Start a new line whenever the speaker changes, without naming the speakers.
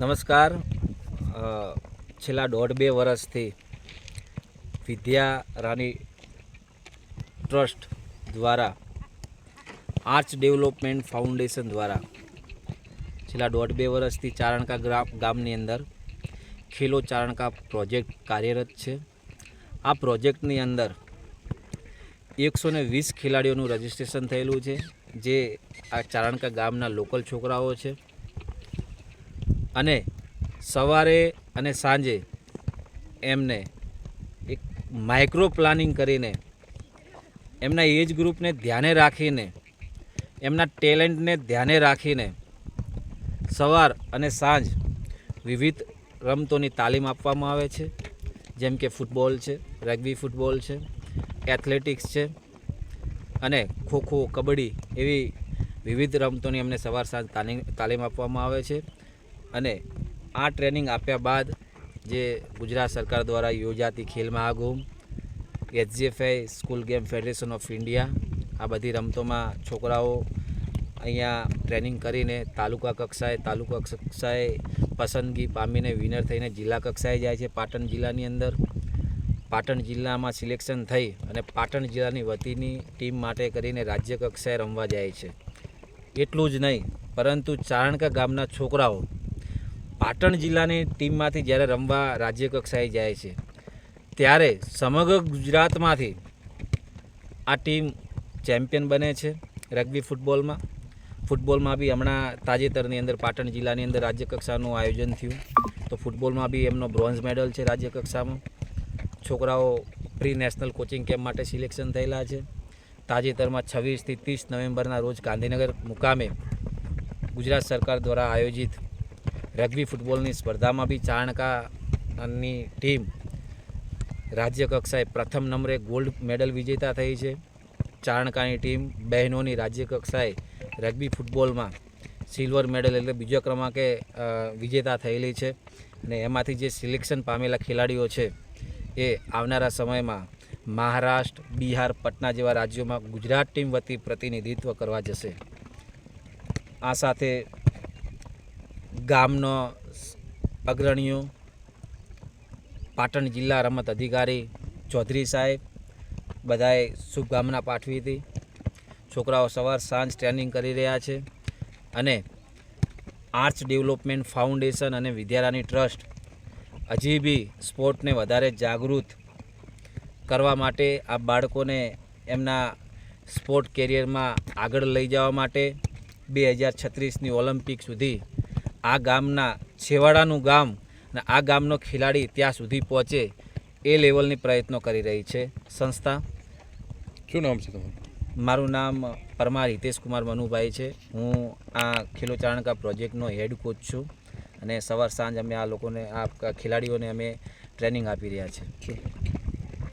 નમસ્કાર. છેલ્લા દોઢ બે વર્ષથી વિદ્યા રાની ટ્રસ્ટ દ્વારા આર્ટ્સ ડેવલપમેન્ટ ફાઉન્ડેશન દ્વારા છેલ્લા દોઢ બે વર્ષથી ચારણકા ગ્રામ, ગામની અંદર ખેલો ચારણકા પ્રોજેક્ટ કાર્યરત છે. આ પ્રોજેક્ટની અંદર એકસો ને વીસ ખેલાડીઓનું રજિસ્ટ્રેશન થયેલું છે, જે આ ચારણકા ગામના લોકલ છોકરાઓ છે. અને સવારે અને સાંજે એમને એક માઇક્રો પ્લાનિંગ કરીને એમના એજ ગ્રુપને ધ્યાને રાખીને, એમના ટેલેન્ટને ધ્યાને રાખીને સવાર અને સાંજ વિવિધ રમતોની તાલીમ આપવામાં આવે છે. જેમ કે ફૂટબોલ છે રગ્બી ફૂટબોલ છે એથ્લેટિક્સ છે અને ખોખો, કબડ્ડી એવી વિવિધ રમતોની અમને સવાર સાંજ તાલીમ તાલીમ આપવામાં આવે છે. અને આ ટ્રેનિંગ આપ્યા બાદ જે ગુજરાત સરકાર દ્વારા યોજાતી Khel Mahakumbh, HGFI school game federation of India, આ બધી રમતોમાં છોકરાઓ અહીંયા ટ્રેનિંગ કરીને તાલુકા કક્ષાએ તાલુકા કક્ષાએ પસંદગી પામીને વિનર થઈને જિલ્લા કક્ષાએ જાય છે. પાટણ જિલ્લાની અંદર પાટણ જિલ્લામાં સિલેક્શન થઈ અને પાટણ જિલ્લાની વતીની ટીમ માટે કરીને રાજ્ય કક્ષાએ રમવા જાય છે. એટલું જ નહીં, પરંતુ ચારણકા ગામના છોકરાઓ પાટણ જિલ્લાની ટીમમાંથી જ્યારે રમવા રાજ્ય કક્ષાએ જાય છે, ત્યારે સમગ્ર ગુજરાતમાંથી આ ટીમ ચેમ્પિયન બને છે રગ્બી ફૂટબોલમાં. ફૂટબોલમાં બી હમણાં તાજેતરની અંદર પાટણ જિલ્લાની અંદર રાજ્ય કક્ષાનું આયોજન થયું. તો ફૂટબોલમાં બી એમનો બ્રોન્ઝ મેડલ છે રાજ્ય કક્ષામાં. છોકરાઓ પ્રી નેશનલ કોચિંગ કેમ્પ માટે સિલેક્શન થયેલા છે. તાજેતરમાં છવ્વીસથી ત્રીસ નવેમ્બરના રોજ ગાંધીનગર મુકામે ગુજરાત સરકાર દ્વારા આયોજિત રગ્બી ફૂટબોલની સ્પર્ધામાં બી ચાણકાની ટીમ રાજ્ય કક્ષાએ પ્રથમ નંબરે ગોલ્ડ મેડલ વિજેતા થઈ છે. ચાણકાની ટીમ બહેનોની રાજ્ય કક્ષાએ રગ્બી ફૂટબોલમાં સિલ્વર મેડલ એટલે બીજા ક્રમાંકે વિજેતા થયેલી છે અને એમાંથી જે સિલેક્શન પામેલા ખેલાડીઓ છે એ આવનારા સમયમાં મહારાષ્ટ્ર, બિહાર, પટના જેવા રાજ્યોમાં ગુજરાત ટીમ વતી પ્રતિનિધિત્વ કરવા જશે. આ સાથે ગામનો અગ્રણીઓ, પાટણ જિલ્લા રમત અધિકારી ચૌધરી સાહેબ, બધાએ શુભકામના પાઠવી હતી. છોકરાઓ સવાર સાંજ ટ્રેનિંગ કરી રહ્યા છે અને આર્ટ્સ ડેવલપમેન્ટ ફાઉન્ડેશન અને વિદ્યારાની ટ્રસ્ટ હજી બી સ્પોર્ટને વધારે જાગૃત કરવા માટે આ બાળકોને એમના સ્પોર્ટ કેરિયરમાં આગળ લઈ જવા માટે બે હજાર છત્રીસની ઓલિમ્પિક સુધી આ ગામના છેવાડાનું ગામ અને આ ગામનો ખેલાડી ત્યાં સુધી પહોંચે એ લેવલની પ્રયત્નો કરી રહી છે સંસ્થા.
શું નામ છે તમારું?
મારું નામ પરમાર હિતેશ કુમાર મનુભાઈ છે. હું આ ખેલો ચારણકા પ્રોજેક્ટનો હેડ કોચ છું અને સવાર સાંજ અમે આ લોકોને આ ખેલાડીઓને અમે ટ્રેનિંગ આપી રહ્યા છીએ